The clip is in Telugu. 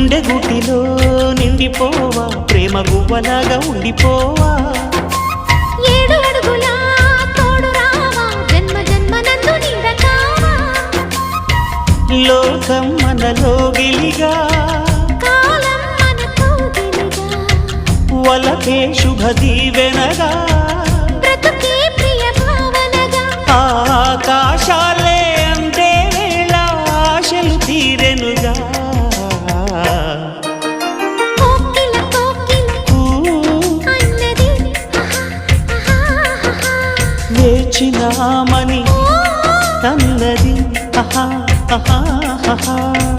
గుండె గుటిలో నిండిపోవా ప్రేమ గువ్వలాగా ఉండిపోవా? ఏడు అడుగుల తోడు రావా జన్మ జన్మ నందు నీడ కావా లోకం మనలో గిలిగా కాలం వలకే శుభ దీవెనగా బ్రతుకే ప్రియ భావనగా. ఆకాశాలే అందే వేళ ఆశలు తీరెనుగా వేచినామని తన్నది. ఆహా ఆహా ఆహా.